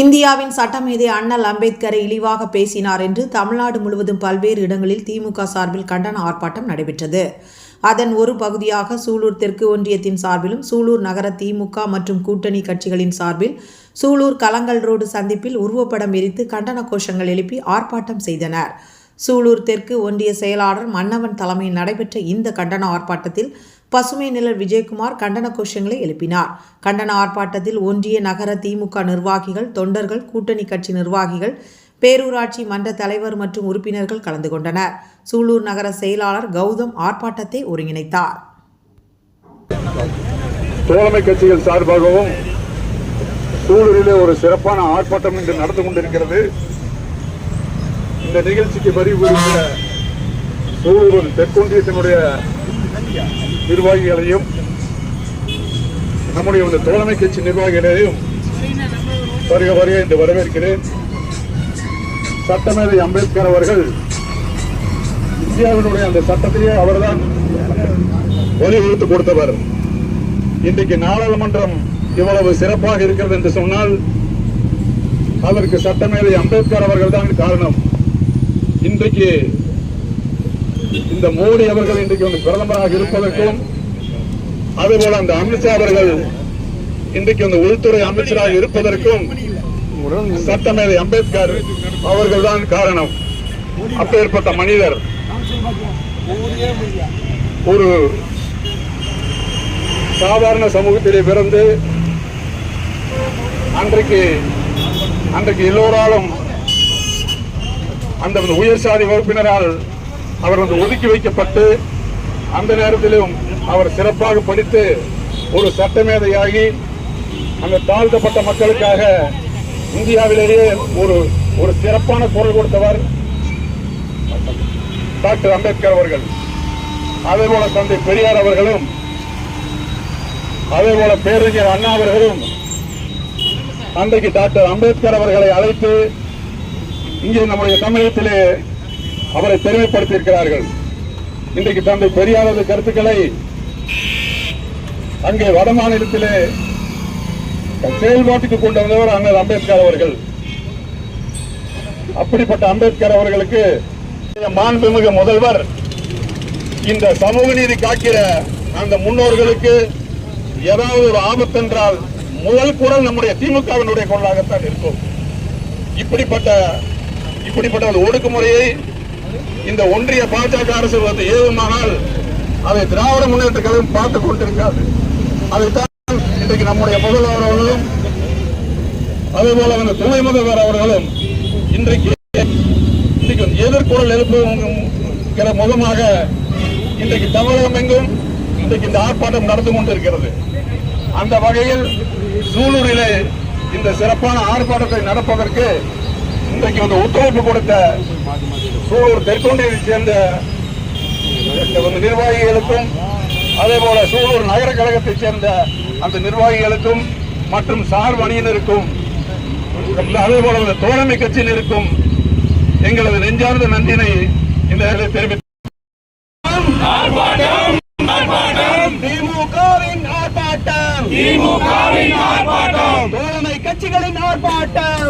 இந்தியாவின் சட்டமேதை அண்ணல் அம்பேத்கரை இழிவாக பேசினார் என்று தமிழ்நாடு முழுவதும் பல்வேறு இடங்களில் திமுக சார்பில் கண்டன ஆர்ப்பாட்டம் நடைபெற்றது. அதன் ஒரு பகுதியாக சூலூர் தெற்கு ஒன்றியத்தின் சார்பிலும் சூலூர் நகர திமுக மற்றும் கூட்டணி கட்சிகளின் சார்பில் சூலூர் கலங்கல் ரோடு சந்திப்பில் உருவப்படம் எரித்து கண்டன கோஷங்கள் எழுப்பி ஆர்ப்பாட்டம் செய்தனர். சூலூர் தெற்கு ஒன்றிய செயலாளர் மன்னவன் தலைமையில் நடைபெற்ற இந்த கண்டன ஆர்ப்பாட்டத்தில் பசுமை நிழல் விஜயகுமார் கண்டன கோஷங்களை எழுப்பினார். கண்டன ஆர்ப்பாட்டத்தில் ஒன்றிய நகர திமுக நிர்வாகிகள் தொண்டர்கள் கூட்டணி கட்சி நிர்வாகிகள் பேரூராட்சி மன்ற தலைவர் மற்றும் உறுப்பினர்கள் கலந்து கொண்டனர். சூலூர் நகர செயலாளர் கௌதம் ஆர்ப்பாட்டத்தை ஒருங்கிணைத்தார். தோழமை கட்சிகள் சார்பாகவும் சூழலிலே ஒரு சிறப்பான ஆர்ப்பாட்டம் இன்று நடந்து கொண்டிருக்கிறது. இந்த நிகழ்ச்சிக்கு வரி புரிந்த தெற்கொன்றியத்தினுடைய நிர்வாகிகளையும் நம்முடைய இந்த தோழமை கட்சி நிர்வாகிகளையும் வருக வருக என்று வரவேற்கிறேன். சட்டமேதை அம்பேத்கர் அவர்கள் இந்தியாவினுடைய அந்த சட்டத்தையே அவர்தான் வலியுறுத்தி கொடுத்தவர். இன்றைக்கு நாடாளுமன்றம் இவ்வளவு சிறப்பாக இருக்கிறது என்று சொன்னால் அதற்கு சட்டமேதை அம்பேத்கர் அவர்கள் தான் காரணம். இன்றைக்கு இந்த மோடி அவர்கள் இன்றைக்கு வந்து பிரதமராக இருப்பதற்கும் அதேபோல அந்த அமித்ஷா அவர்கள் இன்றைக்கு அந்த உள்துறை அமைச்சராக இருப்பதற்கும் சட்டமேதை அம்பேத்கர் அவர்கள் தான் காரணம். அப்பேற்பட்ட மனிதர். ஒரு சாதாரண சமூகத்திலே பிறந்து அன்றைக்கு அன்றைக்கு எல்லோராலும் அந்த உயர் சாதி வகுப்பினரால் அவர் வந்து ஒதுக்கி வைக்கப்பட்டு அந்த நேரத்திலும் அவர் சிறப்பாக படித்து ஒரு சட்டமேதையாகி அந்த தாழ்த்தப்பட்ட மக்களுக்காக இந்தியாவிலேயே ஒரு ஒரு சிறப்பான குரல் கொடுத்தவர் டாக்டர் அம்பேத்கர் அவர்கள். அதே போல தந்தை பெரியார் அவர்களும் அதே போல பேரறிஞர் அண்ணா அவர்களும் அன்றைக்கு டாக்டர் அம்பேத்கர் அவர்களை அழைத்து இங்கே நம்முடைய தமிழகத்திலே அவரை பெருமைப்படுத்தியிருக்கிறார்கள். இன்றைக்கு தந்தை பெரியாரது கருத்துக்களை அங்கே வட மாநிலத்திலே செயல்பாட்டுக்கு கொண்டு வந்தவர் அண்ணல் அம்பேத்கர் அவர்கள். அப்படிப்பட்ட அம்பேத்கர் அவர்களுக்கு மாண்புமிகு முதல்வர் இந்த சமூக நீதி காக்கிற அந்த முன்னோர்களுக்கு ஏதாவது ஒரு ஆபத்து என்றால் முதல் குரல் நம்முடைய திமுகவினுடைய குரலாகத்தான் இருக்கும். இப்படிப்பட்ட இப்படிப்பட்ட ஒடுக்குமுறையை இந்த ஒன்றிய பாஜக அரசு வந்து ஏவுமானால் அதை திராவிட முன்னேற்ற கழகம் பார்த்துக் கொண்டிருக்காது. அதைத்தான் இன்றைக்கு நம்முடைய முதல்வர் அவர்களும் அதே போல வந்து துணை முதல்வர் அவர்களும் இன்றைக்கு இன்றைக்கு வந்து எதிர்குரல் எழுப்புகிற முகமாக இன்றைக்கு தமிழகம் எங்கும் இன்றைக்கு இந்த ஆர்ப்பாட்டம் நடந்து கொண்டிருக்கிறது. அந்த வகையில் சூலூரிலே இந்த சிறப்பான ஆர்ப்பாட்டத்தை நடப்பதற்கு இன்றைக்கு வந்து ஒத்துழைப்பு கொடுத்த சூலூர் தெற்கொண்டியை சேர்ந்த நிர்வாகிகளுக்கும் அதே போல சூலூர் நகர கழகத்தைச் சேர்ந்த அந்த நிர்வாகிகளுக்கும் மற்றும் சார்பு அணியினருக்கும் அதே போல இந்த தோழமை கட்சியினருக்கும் எங்களது நெஞ்சார்ந்த நன்றினை இந்த நேரத்தில் தெரிவித்து திமுகவின் ஆர்ப்பாட்டம் திமுகவின் ஆர்ப்பாட்டம். தோழமை கட்சிகளின் ஆர்ப்பாட்டம்.